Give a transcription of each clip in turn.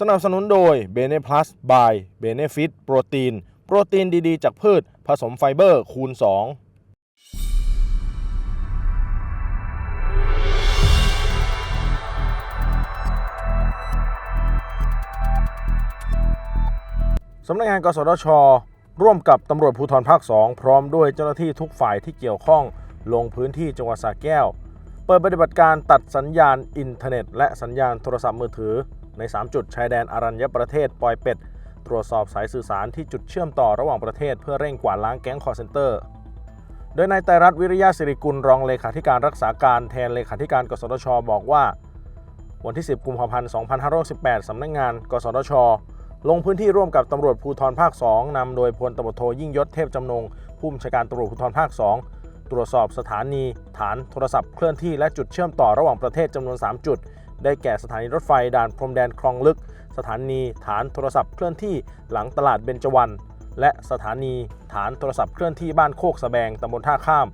สนับสนุนโดย b e n e Plus by Benefit โปรตีน โปรตีนดีๆ จากพืช ผสมไฟเบอร์คูณ 2 สำนักงานกสทช ร่วมกับตำรวจภูธรภาค 2 พร้อมด้วยเจ้าหน้าที่ทุกฝ่ายที่เกี่ยวข้อง ลงพื้นที่จังหวัดสระแก้ว เปิดปฏิบัติการตัดสัญญาณอินเทอร์เน็ต และสัญญาณโทรศัพท์มือถือ ใน 3 จุดชายแดนอารัญญประเทศปอยเป็ด ตรวจสอบสายสื่อสารที่จุดเชื่อมต่อระหว่างประเทศเพื่อเร่งกวาดล้างแก๊งคอร์เซนเตอร์ โดยนายไตรัตวิริยะสิริกุลรองเลขาธิการรักษาการแทนเลขาธิการกสทช บอกว่า วันที่ 10 กุมภาพันธ์ 2518 สำนักงาน กสทชลงพื้นที่ร่วมกับตำรวจภูธรภาค 2นำโดยพลตำรวจโทยิ่งยศเทพจำนงผู้บัญชาการตำรวจภูธรภาค 2 ตรวจสอบสถานี ฐานโทรศัพท์เคลื่อนที่และจุดเชื่อมต่อระหว่างประเทศจำนวน 3 จุด ได้แก่สถานีรถไฟด่านพรมแดนคลองลึก สถานีฐานโทรศัพท์เคลื่อนที่หลังตลาดเบญจวรรณและสถานีฐานโทรศัพท์เคลื่อนที่บ้านโคกสะแบงตำบลท่าข้าม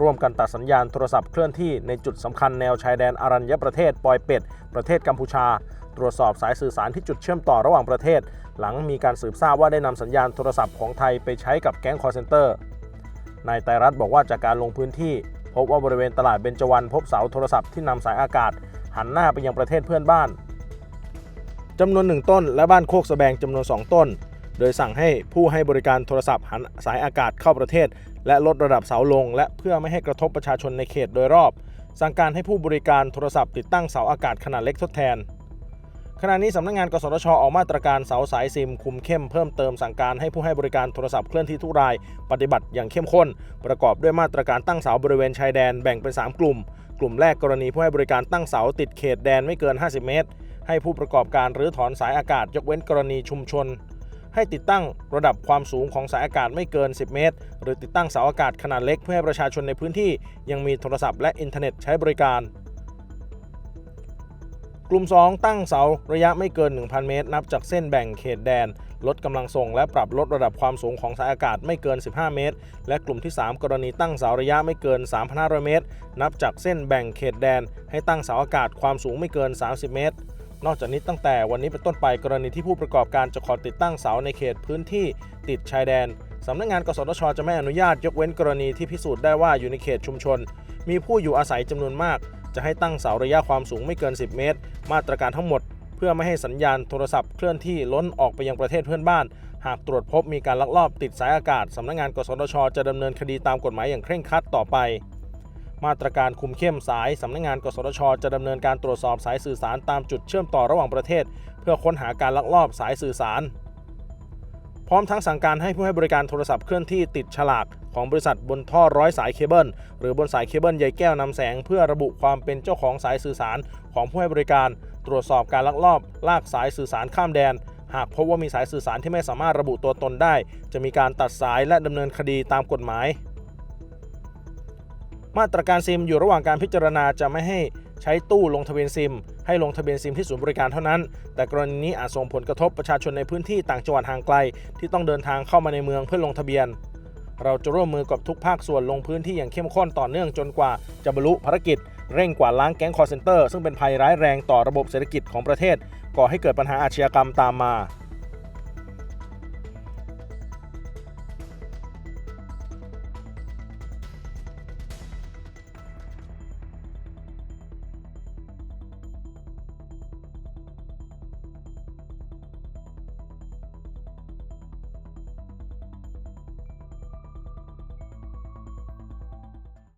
ร่วมกันตัดสัญญาณโทรศัพท์เคลื่อนที่ในจุดสำคัญแนวชายแดนอารัญญประเทศปอยเป็ด ประเทศกัมพูชา ตรวจสอบสายสื่อสารที่จุดเชื่อมต่อระหว่างประเทศ หลังมีการสืบทราบว่าได้นำสัญญาณโทรศัพท์ของไทยไปใช้กับแก๊งคอร์เซนเตอร์นายไตรรัตน์บอกว่าจากการลงพื้นที่ พบว่าบริเวณตลาดเบญจวรรณพบเสาโทรศัพท์ที่นำสายอากาศ หันหน้าไปยังประเทศเพื่อนบ้านจำนวนหนึ่งต้น และบ้านโคกสแบงจำนวน 2 ต้น โดยสั่งให้ผู้ให้บริการโทรศัพท์หันสายอากาศเข้าประเทศ และลดระดับเสาลง และเพื่อไม่ให้กระทบประชาชนในเขตโดยรอบ สั่งการให้ผู้บริการโทรศัพท์ติดตั้งเสาอากาศขนาดเล็กทดแทนขณะนี้สำนักงานกสทชออกมาตรการเสาสายซิมคุมเข้มเพิ่มเติมสั่งการให้ผู้ให้บริการโทรศัพท์เคลื่อนที่ทุกราย ปฏิบัติอย่างเข้มข้น ประกอบด้วยมาตรการตั้งเสาบริเวณชายแดนแบ่งเป็น 3 กลุ่ม กลุ่มแรกกรณีผู้ให้บริการตั้งเสาติดเขตแดนไม่เกิน 50 เมตร ให้ผู้ประกอบการรื้อถอนสายอากาศยกเว้นกรณีชุมชน ให้ติดตั้งระดับความสูงของสายอากาศไม่เกิน 10 เมตร หรือติดตั้งเสาอากาศขนาดเล็กเพื่อให้ประชาชนในพื้นที่ยังมีโทรศัพท์และอินเทอร์เน็ตใช้บริการ กลุ่ม 2 ตั้งเสาระยะไม่เกิน 1,000 เมตร นับจากเส้นแบ่งเขตแดน ลดกำลังส่ง และปรับลดระดับความสูงของสายอากาศไม่เกิน 15 เมตร และกลุ่มที่ 3 กรณีตั้งเสาระยะไม่เกิน 3,500 เมตร นับจากเส้นแบ่งเขตแดน ให้ตั้งเสาอากาศความสูงไม่เกิน 30 เมตร นอกจากนี้ตั้งแต่วันนี้เป็นต้นไปกรณีที่ผู้ประกอบการจะขอติดตั้งเสาในเขตพื้นที่ติดชายแดนสำนักงานกสทช จะไม่อนุญาตยกเว้นกรณีที่พิสูจน์ได้ว่าอยู่ในเขตชุมชน มีผู้อยู่อาศัยจำนวนมาก จะให้ตั้งเสาระยะความสูงไม่เกิน 10 เมตร มาตรการทั้งหมด เพื่อไม่ให้สัญญาณโทรศัพท์เคลื่อนที่ล้นออกไปยังประเทศเพื่อนบ้าน หากตรวจพบมีการลักลอบติดสายอากาศสำนักงานกสทช จะดำเนินคดีตามกฎหมายอย่างเคร่งครัดต่อไป มาตรการคุมเข้มสายสำนักงานกสทช จะดำเนินการตรวจสอบสายสื่อสารตามจุดเชื่อมต่อระหว่างประเทศ เพื่อค้นหาการลักลอบสายสื่อสาร พร้อมทั้งสั่งการให้ผู้ให้บริการโทรศัพท์เคลื่อนที่ติดฉลากของบริษัทบนท่อร้อยสายเคเบิลหรือบนสายเคเบิลใยแก้วนำแสง เพื่อระบุความเป็นเจ้าของสายสื่อสารของผู้ให้บริการ ตรวจสอบการลักลอบลากสายสื่อสารข้ามแดน หากพบว่ามีสายสื่อสารที่ไม่สามารถระบุตัวตนได้ จะมีการตัดสายและดำเนินคดีตามกฎหมาย มาตรการซิมอยู่ระหว่างการพิจารณาจะไม่ให้ใช้ตู้ลงทะเบียนซิม ให้ลงทะเบียนซิมที่ศูนย์บริการเท่านั้น แต่กรณีนี้อาจส่งผลกระทบประชาชนในพื้นที่ต่างจังหวัดห่างไกล ที่ต้องเดินทางเข้ามาในเมืองเพื่อลงทะเบียน เราจะร่วมมือกับทุกภาคส่วนลงพื้นที่อย่างเข้มข้นต่อเนื่องจนกว่าจะบรรลุภารกิจ เร่งกวาดล้างแก๊งคอร์เซนเตอร์ซึ่งเป็นภัยร้ายแรงต่อระบบเศรษฐกิจของประเทศ ก่อให้เกิดปัญหาอาชญากรรมตามมา